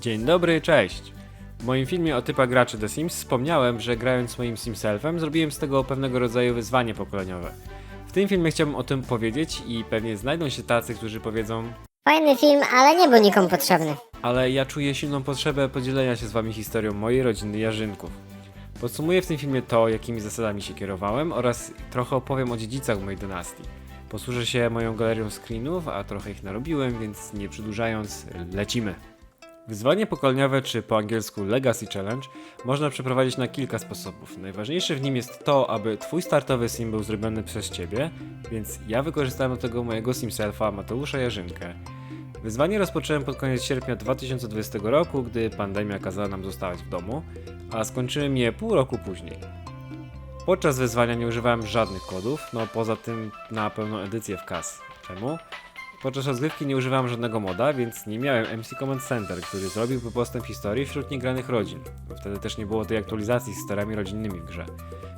Dzień dobry, cześć! W moim filmie o typach graczy The Sims wspomniałem, że grając moim Simselfem zrobiłem z tego pewnego rodzaju wyzwanie pokoleniowe. W tym filmie chciałbym o tym powiedzieć i pewnie znajdą się tacy, którzy powiedzą Fajny film, ale nie był nikomu potrzebny. ale ja czuję silną potrzebę podzielenia się z wami historią mojej rodziny Jarzynków. Podsumuję w tym filmie to, jakimi zasadami się kierowałem oraz trochę opowiem o dziedzicach mojej dynastii. Posłużę się moją galerią screenów, a trochę ich narobiłem, więc nie przedłużając, lecimy. Wyzwanie pokoleniowe, czy po angielsku Legacy Challenge, można przeprowadzić na kilka sposobów. Najważniejszy w nim jest to, aby twój startowy sim był zrobiony przez ciebie, więc ja wykorzystałem do tego mojego simselfa Mateusza Jarzynkę. Wyzwanie rozpocząłem pod koniec sierpnia 2020 roku, gdy pandemia kazała nam zostawać w domu, a skończyłem je pół roku później. Podczas wyzwania nie używałem żadnych kodów, no poza tym na pełną edycję w kas. Czemu? Podczas rozgrywki nie używałem żadnego moda, więc nie miałem MC Command Center, który zrobiłby postęp historii wśród niegranych rodzin, wtedy też nie było tej aktualizacji z historiami rodzinnymi w grze.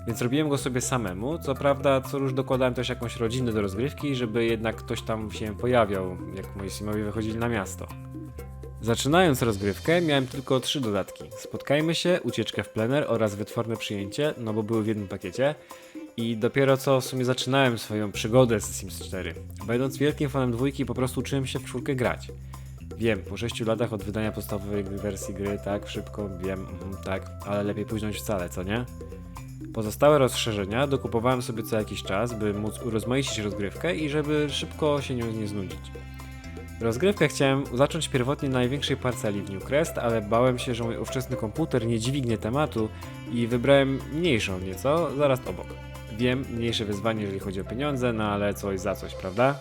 Więc robiłem go sobie samemu, co prawda co już dokładałem też jakąś rodzinę do rozgrywki, żeby jednak ktoś tam się pojawiał, jak moi simowie wychodzili na miasto. Zaczynając rozgrywkę miałem tylko trzy dodatki. Spotkajmy się, ucieczkę w plener oraz wytworne przyjęcie, no bo były w jednym pakiecie. I dopiero co w sumie zaczynałem swoją przygodę z Sims 4. Będąc wielkim fanem dwójki po prostu uczyłem się w czwórkę grać. Wiem, po 6 latach od wydania podstawowej wersji gry, tak, szybko, wiem, mhm, tak, ale lepiej późno niż wcale, co nie? Pozostałe rozszerzenia dokupowałem sobie co jakiś czas, by móc urozmaicić rozgrywkę i żeby szybko się nią nie znudzić. Rozgrywkę chciałem zacząć pierwotnie na największej parceli w Newcrest, ale bałem się, że mój ówczesny komputer nie dźwignie tematu i wybrałem mniejszą nieco, zaraz obok. Wiem, mniejsze wyzwanie, jeżeli chodzi o pieniądze, no ale coś za coś, prawda?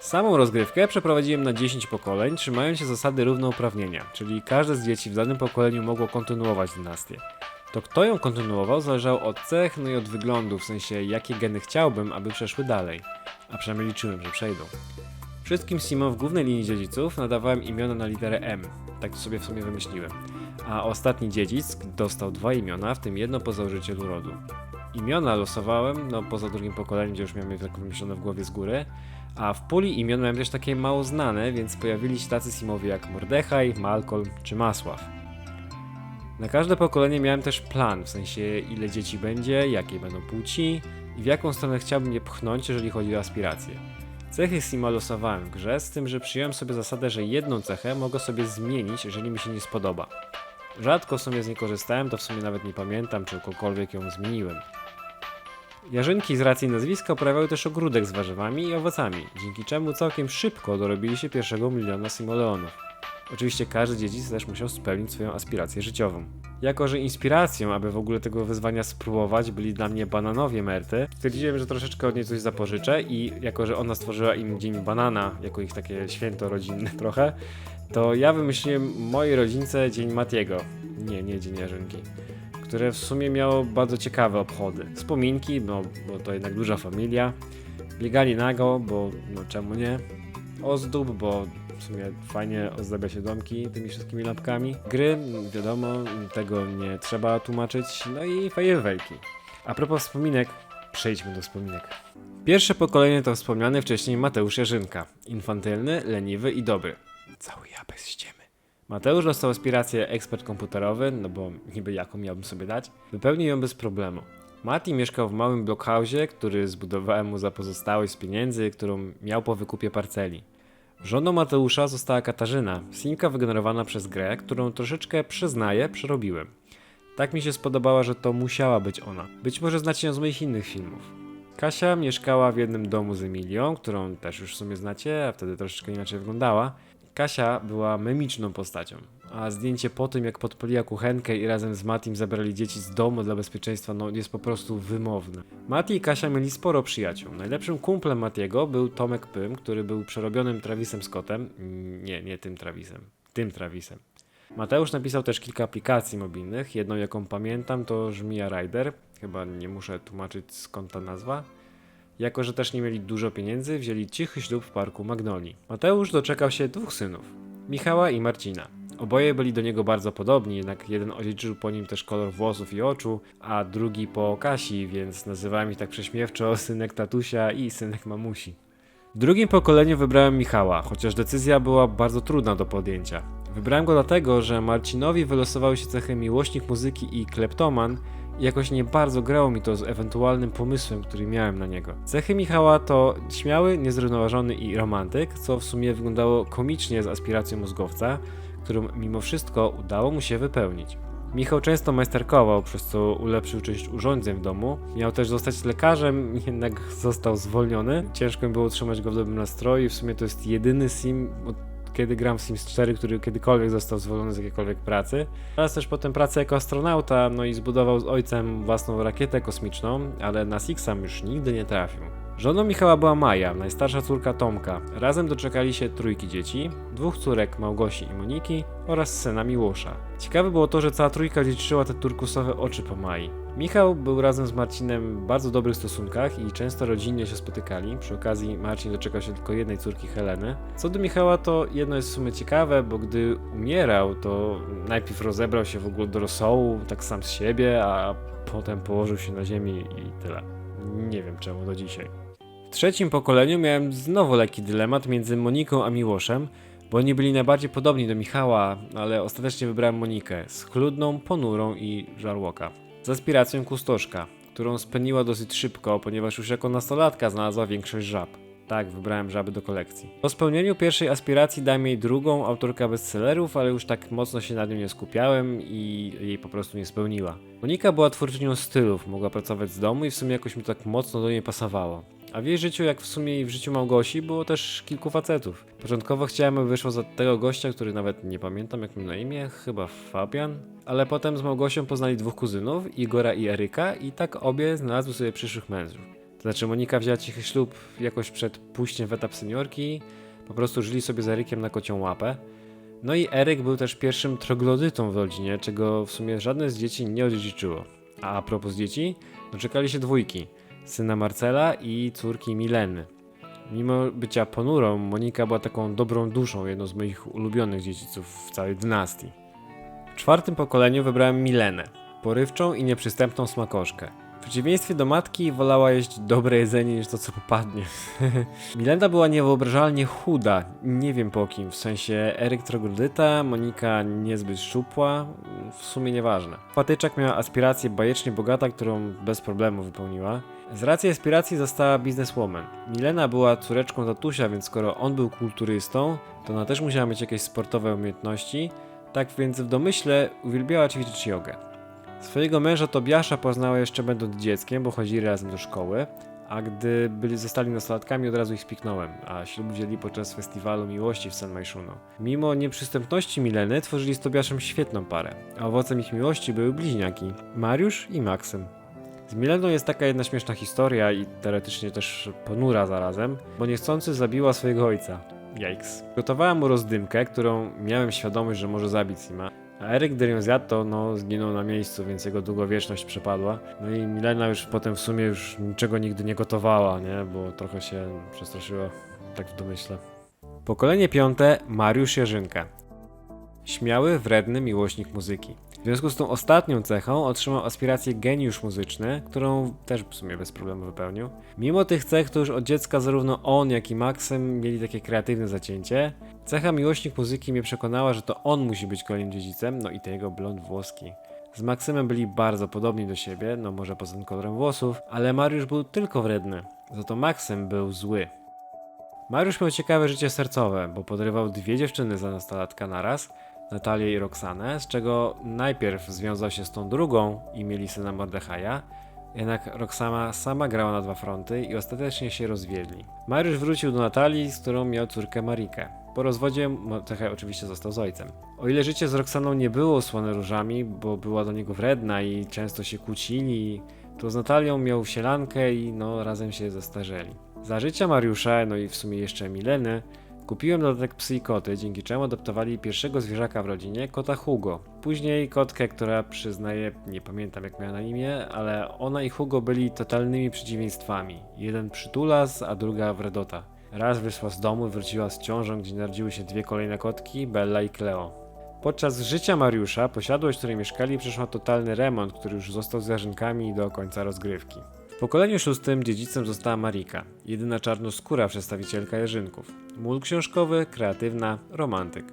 Samą rozgrywkę przeprowadziłem na 10 pokoleń, trzymając się zasady równouprawnienia, czyli każde z dzieci w danym pokoleniu mogło kontynuować dynastię. To kto ją kontynuował zależało od cech, no i od wyglądu, w sensie jakie geny chciałbym, aby przeszły dalej. A przynajmniej liczyłem, że przejdą. Wszystkim simom w głównej linii dziedziców nadawałem imiona na literę M. Tak to sobie w sumie wymyśliłem. A ostatni dziedzic dostał dwa imiona, w tym jedno po założycielu rodu. Imiona losowałem, no poza drugim pokoleniem, gdzie już miałem je tak wymyślone w głowie z góry. A w puli imion miałem też takie mało znane, więc pojawili się tacy simowie jak Mordechaj, Malcolm czy Masław. Na każde pokolenie miałem też plan, w sensie ile dzieci będzie, jakie będą płci i w jaką stronę chciałbym je pchnąć, jeżeli chodzi o aspiracje. Cechy Sima losowałem w grze, z tym, że przyjąłem sobie zasadę, że jedną cechę mogę sobie zmienić, jeżeli mi się nie spodoba. Rzadko w sumie z niej korzystałem, to w sumie nawet nie pamiętam, czy kogokolwiek ją zmieniłem. Jarzynki z racji nazwiska uprawiały też ogródek z warzywami i owocami, dzięki czemu całkiem szybko dorobili się pierwszego miliona simoleonów. Oczywiście każdy dziedzic też musiał spełnić swoją aspirację życiową. Jako, że inspiracją, aby w ogóle tego wyzwania spróbować, byli dla mnie bananowie Merty, stwierdziłem, że troszeczkę od niej coś zapożyczę i jako, że ona stworzyła im Dzień Banana, jako ich takie święto rodzinne trochę, to ja wymyśliłem mojej rodzince Dzień Matiego. Nie, nie Dzień Jarzynki. Które w sumie miało bardzo ciekawe obchody. Wspominki, bo to jednak duża familia. Biegali nago, bo no czemu nie? Ozdób, bo w sumie fajnie ozdabia się domki tymi wszystkimi lampkami. Gry, wiadomo, tego nie trzeba tłumaczyć. No i fajerwerki. A propos wspominek, przejdźmy do wspominek. Pierwsze pokolenie to wspomniany wcześniej Mateusz Jarzynka. Infantylny, leniwy i dobry. Cały ja bez ściemy. Mateusz dostał aspirację ekspert komputerowy, no bo niby jaką miałbym sobie dać. Wypełnił ją bez problemu. Mati mieszkał w małym blockhousie, który zbudowałem mu za pozostałość z pieniędzy, którą miał po wykupie parceli. Żoną Mateusza została Katarzyna, simka wygenerowana przez grę, którą troszeczkę przyznaję, przerobiłem. Tak mi się spodobała, że to musiała być ona. Być może znacie ją z moich innych filmów. Kasia mieszkała w jednym domu z Emilią, którą też już w sumie znacie, a wtedy troszeczkę inaczej wyglądała. Kasia była memiczną postacią, a zdjęcie po tym, jak podpaliła kuchenkę i razem z Matim zabrali dzieci z domu dla bezpieczeństwa, no jest po prostu wymowne. Mati i Kasia mieli sporo przyjaciół. Najlepszym kumplem Matiego był Tomek Pym, który był przerobionym Travisem Scottem. Nie, nie tym Travisem, tym Travisem. Mateusz napisał też kilka aplikacji mobilnych. Jedną, jaką pamiętam, to Żmija Rider. Chyba nie muszę tłumaczyć skąd ta nazwa. Jako, że też nie mieli dużo pieniędzy, wzięli cichy ślub w parku Magnolii. Mateusz doczekał się dwóch synów, Michała i Marcina. Oboje byli do niego bardzo podobni, jednak jeden odziedziczył po nim też kolor włosów i oczu, a drugi po Kasi, więc nazywałem ich tak prześmiewczo synek tatusia i synek mamusi. W drugim pokoleniu wybrałem Michała, chociaż decyzja była bardzo trudna do podjęcia. Wybrałem go dlatego, że Marcinowi wylosowały się cechy miłośnik muzyki i kleptoman jakoś nie bardzo grało mi to z ewentualnym pomysłem, który miałem na niego. Cechy Michała to śmiały, niezrównoważony i romantyk, co w sumie wyglądało komicznie z aspiracją mózgowca, którą mimo wszystko udało mu się wypełnić. Michał często majsterkował, przez co ulepszył część urządzeń w domu. Miał też zostać lekarzem, jednak został zwolniony. Ciężko było utrzymać go w dobrym nastroju w sumie to jest jedyny sim, od kiedy gram w Sims 4, który kiedykolwiek został zwolniony z jakiejkolwiek pracy. Teraz też potem pracę jako astronauta, no i zbudował z ojcem własną rakietę kosmiczną, ale na Sixam już nigdy nie trafił. Żoną Michała była Maja, najstarsza córka Tomka. Razem doczekali się trójki dzieci, dwóch córek Małgosi i Moniki oraz syna Miłosza. Ciekawe było to, że cała trójka dziedziczyła te turkusowe oczy po Mai. Michał był razem z Marcinem w bardzo dobrych stosunkach i często rodzinnie się spotykali. Przy okazji Marcin doczekał się tylko jednej córki Heleny. Co do Michała to jedno jest w sumie ciekawe, bo gdy umierał to najpierw rozebrał się w ogóle do rosołu, tak sam z siebie, a potem położył się na ziemi i tyle. Nie wiem czemu do dzisiaj. W trzecim pokoleniu miałem znowu lekki dylemat między Moniką a Miłoszem, bo oni byli najbardziej podobni do Michała, ale ostatecznie wybrałem Monikę, schludną, ponurą i żarłoka. Z aspiracją kustoszka, którą speniła dosyć szybko, ponieważ już jako nastolatka znalazła większość żab. Tak, wybrałem żaby do kolekcji. Po spełnieniu pierwszej aspiracji dałem jej drugą, autorka bestsellerów, ale już tak mocno się nad nią nie skupiałem i jej po prostu nie spełniła. Monika była twórczynią stylów, mogła pracować z domu i w sumie jakoś mi tak mocno do niej pasowało. A w jej życiu, jak w sumie i w życiu Małgosi, było też kilku facetów. Początkowo chciałem, by wyszło za tego gościa, który nawet nie pamiętam jak miał na imię, chyba Fabian. Ale potem z Małgosią poznali dwóch kuzynów, Igora i Eryka i tak obie znalazły sobie przyszłych mężów. To znaczy Monika wzięła cichy ślub jakoś przed pójściem w etap seniorki, po prostu żyli sobie z Erykiem na kocią łapę. No i Eryk był też pierwszym troglodytą w rodzinie, czego w sumie żadne z dzieci nie odziedziczyło. A a propos dzieci, doczekali się dwójki syna Marcela i córki Mileny. Mimo bycia ponurą, Monika była taką dobrą duszą, jedną z moich ulubionych dziedziców w całej dynastii. W czwartym pokoleniu wybrałem Milenę, porywczą i nieprzystępną smakoszkę. Przeciwieństwie do matki wolała jeść dobre jedzenie niż to co popadnie. Milena była niewyobrażalnie chuda, nie wiem po kim, w sensie Eryk troglodyta, Monika niezbyt szczupła, w sumie nieważne. Patyczak miała aspirację bajecznie bogata, którą bez problemu wypełniła. Z racji aspiracji została bizneswoman. Milena była córeczką tatusia, więc skoro on był kulturystą, to ona też musiała mieć jakieś sportowe umiejętności, tak więc w domyśle uwielbiała ćwiczyć jogę. Swojego męża Tobiasza poznała jeszcze będąc dzieckiem, bo chodzili razem do szkoły, a gdy byli zostali nastolatkami od razu ich spiknąłem, a ślub wzięli podczas festiwalu miłości w San Majszuno. Mimo nieprzystępności Mileny tworzyli z Tobiaszem świetną parę, a owocem ich miłości były bliźniaki, Mariusz i Maksym. Z Mileną jest taka jedna śmieszna historia i teoretycznie też ponura zarazem, bo niechcący zabiła swojego ojca. Yikes. Gotowała mu rozdymkę, którą miałem świadomość, że może zabić Sima. A Eryk, gdy ją zjadł, to no, zginął na miejscu, więc jego długowieczność przepadła. No i Milena już potem w sumie już niczego nigdy nie gotowała, nie? Bo trochę się przestraszyła, tak w domyśle. Pokolenie piąte, Mariusz Jerzynka. Śmiały, wredny miłośnik muzyki. W związku z tą ostatnią cechą otrzymał aspirację geniusz muzyczny, którą też w sumie bez problemu wypełnił. Mimo tych cech to już od dziecka zarówno on, jak i Maxem mieli takie kreatywne zacięcie. Cecha miłośnik muzyki mnie przekonała, że to on musi być kolejnym dziedzicem, no i ten jego blond włoski. Z Maksymem byli bardzo podobni do siebie, no może poza tym kolorem włosów, ale Mariusz był tylko wredny, za to Maksym był zły. Mariusz miał ciekawe życie sercowe, bo podrywał dwie dziewczyny za nastolatka naraz, Natalię i Roxanę, z czego najpierw związał się z tą drugą i mieli syna Mordechaja, jednak Roxana sama grała na dwa fronty i ostatecznie się rozwiedli. Mariusz wrócił do Natalii, z którą miał córkę Marikę. Po rozwodzie Mordechaj oczywiście został z ojcem. O ile życie z Roxaną nie było słone różami, bo była do niego wredna i często się kłócili, to z Natalią miał sielankę i no razem się zestarzeli. Za życia Mariusza, no i w sumie jeszcze Mileny, Kupiłem dodatek psy i koty, dzięki czemu adoptowali pierwszego zwierzaka w rodzinie, kota Hugo. Później kotkę, która przyznaje, nie pamiętam jak miała na imię, ale ona i Hugo byli totalnymi przeciwieństwami. Jeden przytulas, a druga wredota. Raz wyszła z domu, wróciła z ciążą, gdzie narodziły się dwie kolejne kotki, Bella i Cleo. Podczas życia Mariusza posiadłość, w której mieszkali, przeszła totalny remont, który już został z jarzynkami do końca rozgrywki. W pokoleniu szóstym dziedzicem została Marika, jedyna czarnoskóra przedstawicielka Jerzynków. Mól książkowy, kreatywna, romantyk.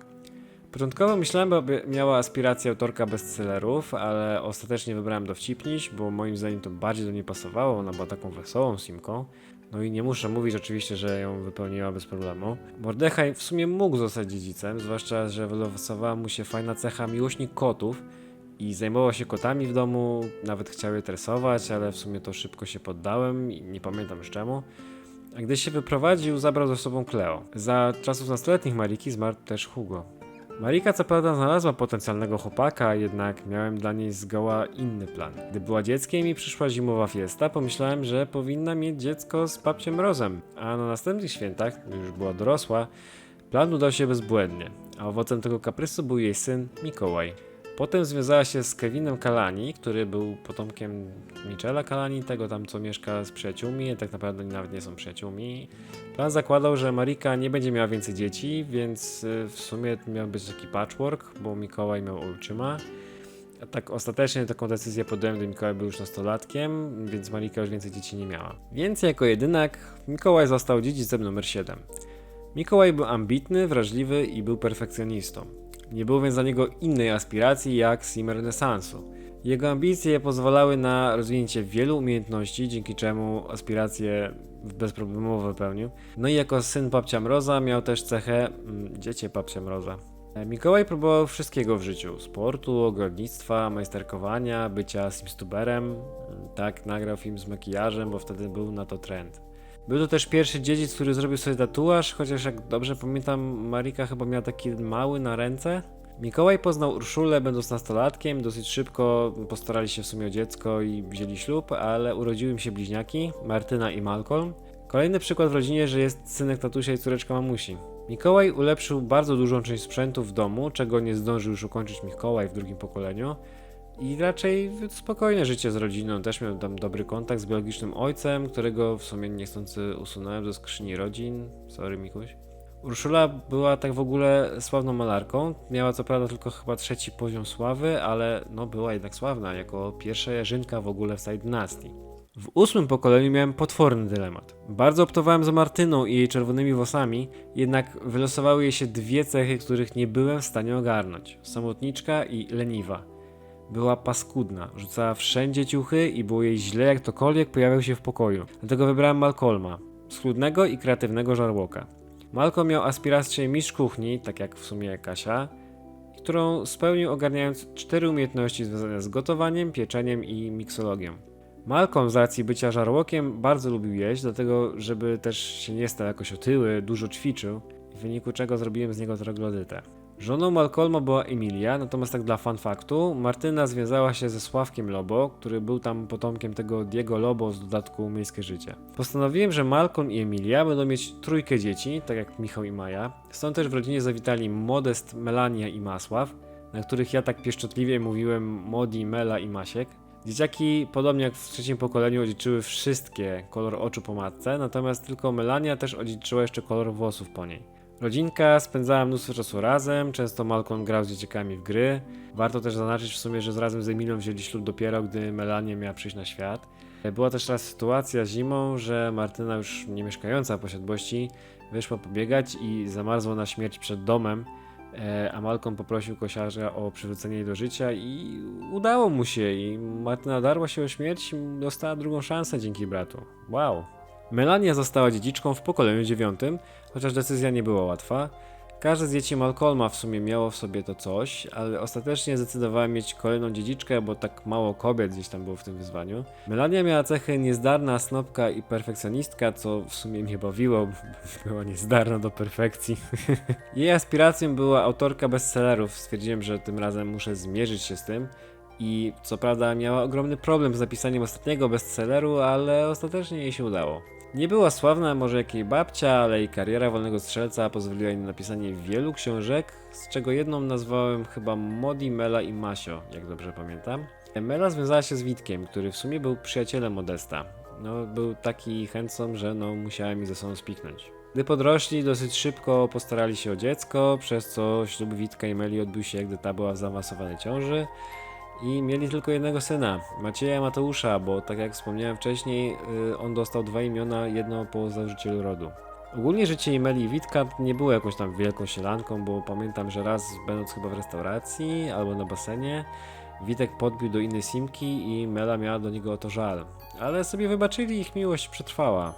Początkowo myślałem, aby miała aspirację autorka bestsellerów, ale ostatecznie wybrałem dowcipniś, bo moim zdaniem to bardziej do niej pasowało, ona była taką wesołą simką. No i nie muszę mówić oczywiście, że ją wypełniła bez problemu. Mordechaj w sumie mógł zostać dziedzicem, zwłaszcza, że wylosowała mu się fajna cecha miłośnik kotów i zajmował się kotami w domu, nawet chciał je tresować, ale w sumie to szybko się poddałem i nie pamiętam już czemu. A gdy się wyprowadził, zabrał ze sobą Cleo. Za czasów nastoletnich Mariki zmarł też Hugo. Marika co prawda znalazła potencjalnego chłopaka, jednak miałem dla niej zgoła inny plan. Gdy była dzieckiem i przyszła zimowa fiesta, pomyślałem, że powinna mieć dziecko z babciem Mrozem, a na następnych świętach, gdy już była dorosła, plan udał się bezbłędnie, a owocem tego kaprysu był jej syn Mikołaj. Potem związała się z Kevinem Kalani, który był potomkiem Michela Kalani, tego tam co mieszka z przyjaciółmi, tak naprawdę nawet nie są przyjaciółmi. Plan zakładał, że Marika nie będzie miała więcej dzieci, więc y, w sumie miał być taki patchwork, bo Mikołaj miał ojczyma. A tak ostatecznie taką decyzję podjąłem, gdy Mikołaj był już nastolatkiem, więc Marika już więcej dzieci nie miała. Więc jako jedynak Mikołaj został dziedzicem numer 7. Mikołaj był ambitny, wrażliwy i był perfekcjonistą. Nie było więc dla niego innej aspiracji jak sim renesansu. Jego ambicje pozwalały na rozwinięcie wielu umiejętności, dzięki czemu aspiracje bezproblemowo wypełnił. No i jako syn babcia Mroza miał też cechę mm, dziecię babcia Mroza. E, Mikołaj próbował wszystkiego w życiu: sportu, ogrodnictwa, majsterkowania, bycia simstuberem. Mm, Tak, nagrał film z makijażem, bo wtedy był na to trend. Był to też pierwszy dziedzic, który zrobił sobie tatuaż, chociaż jak dobrze pamiętam, Marika chyba miała taki mały na ręce. Mikołaj poznał Urszulę będąc nastolatkiem, dosyć szybko postarali się w sumie o dziecko i wzięli ślub, ale urodziły im się bliźniaki, Martyna i Malcolm. Kolejny przykład w rodzinie, że jest synek tatusia i córeczka mamusi. Mikołaj ulepszył bardzo dużą część sprzętu w domu, czego nie zdążył już ukończyć Mikołaj w drugim pokoleniu. I raczej spokojne życie z rodziną. Też miał tam dobry kontakt z biologicznym ojcem, którego w sumie niechcący usunąłem ze skrzyni rodzin. Sorry, Mikuś. Urszula była tak w ogóle sławną malarką. Miała co prawda tylko chyba trzeci poziom sławy, ale no była jednak sławna jako pierwsza jarzynka w ogóle w całej dynastii. W ósmym pokoleniu miałem potworny dylemat. Bardzo optowałem za Martyną i jej czerwonymi włosami, jednak wylosowały jej się dwie cechy, których nie byłem w stanie ogarnąć: samotniczka i leniwa. Była paskudna, rzucała wszędzie ciuchy i było jej źle jak ktokolwiek pojawiał się w pokoju. Dlatego wybrałem Malcolma, schludnego i kreatywnego żarłoka. Malcolm miał aspirację mistrz kuchni, tak jak w sumie Kasia, którą spełnił ogarniając cztery umiejętności związane z gotowaniem, pieczeniem i miksologią. Malcolm z racji bycia żarłokiem bardzo lubił jeść, dlatego żeby też się nie stał jakoś otyły, dużo ćwiczył, w wyniku czego zrobiłem z niego troglodytę. Żoną Malcolma była Emilia, natomiast tak dla fun faktu, Martyna związała się ze Sławkiem Lobo, który był tam potomkiem tego Diego Lobo z dodatku Miejskie Życie. Postanowiłem, że Malcolm i Emilia będą mieć trójkę dzieci, tak jak Michał i Maja. Stąd też w rodzinie zawitali Modest, Melania i Masław, na których ja tak pieszczotliwie mówiłem Modi, Mela i Masiek. Dzieciaki, podobnie jak w trzecim pokoleniu, odziedziczyły wszystkie kolor oczu po matce, natomiast tylko Melania też odziedziczyła jeszcze kolor włosów po niej. Rodzinka spędzała mnóstwo czasu razem, często Malcolm grał z dzieciakami w gry. Warto też zaznaczyć w sumie, że razem z Emilią wzięli ślub dopiero, gdy Melania miała przyjść na świat. Była też raz sytuacja zimą, że Martyna już nie mieszkająca posiadłości wyszła pobiegać i zamarzła na śmierć przed domem, e, a Malcolm poprosił kosiarza o przywrócenie jej do życia i udało mu się i Martyna darła się o śmierć dostała drugą szansę dzięki bratu. Wow. Melania została dziedziczką w pokoleniu dziewiątym, chociaż decyzja nie była łatwa. Każde z dzieci Malcolma w sumie miało w sobie to coś, ale ostatecznie zdecydowałem mieć kolejną dziedziczkę, bo tak mało kobiet gdzieś tam było w tym wyzwaniu. Melania miała cechy niezdarna, snopka i perfekcjonistka, co w sumie mnie bawiło, była niezdarna do perfekcji. Jej aspiracją była autorka bestsellerów, stwierdziłem, że tym razem muszę zmierzyć się z tym. I co prawda miała ogromny problem z napisaniem ostatniego bestselleru, ale ostatecznie jej się udało. Nie była sławna może jak jej babcia, ale jej kariera wolnego strzelca pozwoliła jej na napisanie wielu książek, z czego jedną nazwałem chyba Modi, Mela i Masio, jak dobrze pamiętam. Mela związała się z Witkiem, który w sumie był przyjacielem Modesta. No, był taki chętcą, że no, musiała mi ze sobą spiknąć. Gdy podrośli, dosyć szybko postarali się o dziecko, przez co ślub Witka i Meli odbył się, gdy ta była w zaawansowanej ciąży. I mieli tylko jednego syna, Macieja Mateusza, bo tak jak wspomniałem wcześniej, y, on dostał dwa imiona, jedno po założycielu rodu. Ogólnie życie Imeli i Witka nie było jakąś tam wielką sielanką, bo pamiętam, że raz będąc chyba w restauracji albo na basenie, Witek podbił do innej simki i Mela miała do niego o to żal. Ale sobie wybaczyli ich miłość przetrwała.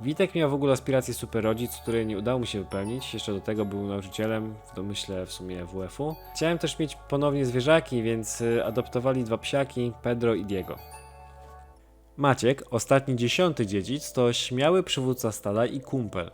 Witek miał w ogóle aspiracje super rodzic, które nie udało mu się wypełnić. Jeszcze do tego był nauczycielem, w domyśle w sumie WF-u. Chciałem też mieć ponownie zwierzaki, więc y, adoptowali dwa psiaki, Pedro i Diego. Maciek, ostatni dziesiąty dziedzic, to śmiały przywódca stada i kumpel.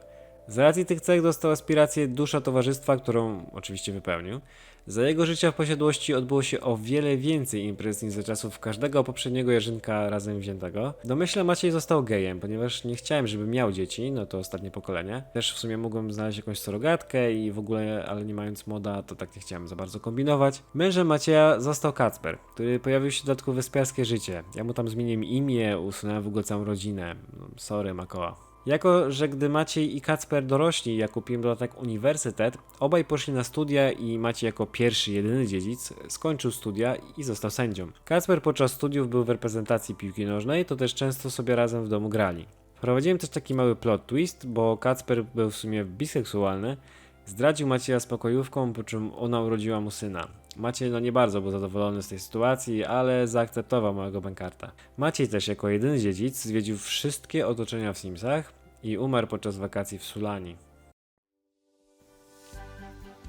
Z racji tych cech dostał aspirację dusza towarzystwa, którą oczywiście wypełnił. Za jego życia w posiadłości odbyło się o wiele więcej imprez niż za czasów każdego poprzedniego Jarzynka razem wziętego. W domyśle Maciej został gejem, ponieważ nie chciałem, żeby miał dzieci, no to ostatnie pokolenie. Też w sumie mogłem znaleźć jakąś surogatkę i w ogóle, ale nie mając moda, to tak nie chciałem za bardzo kombinować. Mężem Macieja został Kacper, który pojawił się w dodatku wyspiarskie życie. Ja mu tam zmieniłem imię, usunąłem w ogóle całą rodzinę. No, Sorry, Makoła. Jako, że gdy Maciej i Kacper dorośli, ja kupiłem dodatek uniwersytet, obaj poszli na studia i Maciej jako pierwszy, jedyny dziedzic skończył studia i został sędzią. Kacper podczas studiów był w reprezentacji piłki nożnej, to też często sobie razem w domu grali. Wprowadziłem też taki mały plot twist, bo Kacper był w sumie biseksualny, zdradził Macieja spokojówką, po czym ona urodziła mu syna. Maciej no nie bardzo był zadowolony z tej sytuacji, ale zaakceptował małego bankarta. Maciej też jako jedyny dziedzic zwiedził wszystkie otoczenia w Simsach i umarł podczas wakacji w Sulani.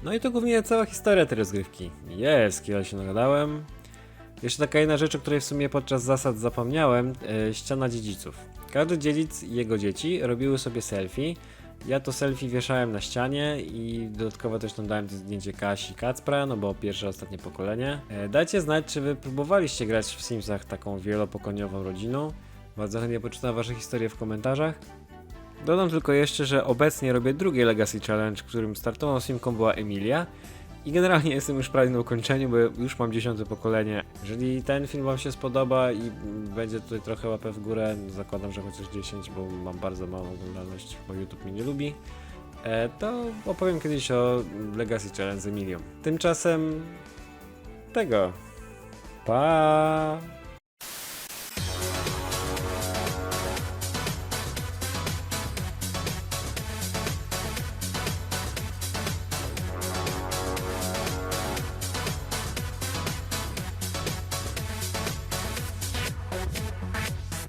No i to głównie cała historia tej rozgrywki. Jest, kiedy się nagadałem. Jeszcze taka jedna rzecz, o której w sumie podczas zasad zapomniałem, e, ściana dziedziców. Każdy dziedzic i jego dzieci robiły sobie selfie. Ja to selfie wieszałem na ścianie i dodatkowo też tam dałem zdjęcie Kasi i Kacpra, no bo pierwsze, ostatnie pokolenie. E, dajcie znać, czy wy próbowaliście grać w Simsach taką wielopokoniową rodziną. Bardzo chętnie poczytam wasze historie w komentarzach. Dodam tylko jeszcze, że obecnie robię drugie Legacy Challenge, którym startową simką była Emilia. I generalnie jestem już prawie na ukończeniu, bo już mam dziesiąte pokolenie. Jeżeli ten film Wam się spodoba i będzie tutaj trochę łapę w górę, zakładam, że chociaż 10, bo mam bardzo małą oglądalność, bo YouTube mnie nie lubi, e, to opowiem kiedyś o Legacy Challenge z Emilią. Tymczasem tego. Pa!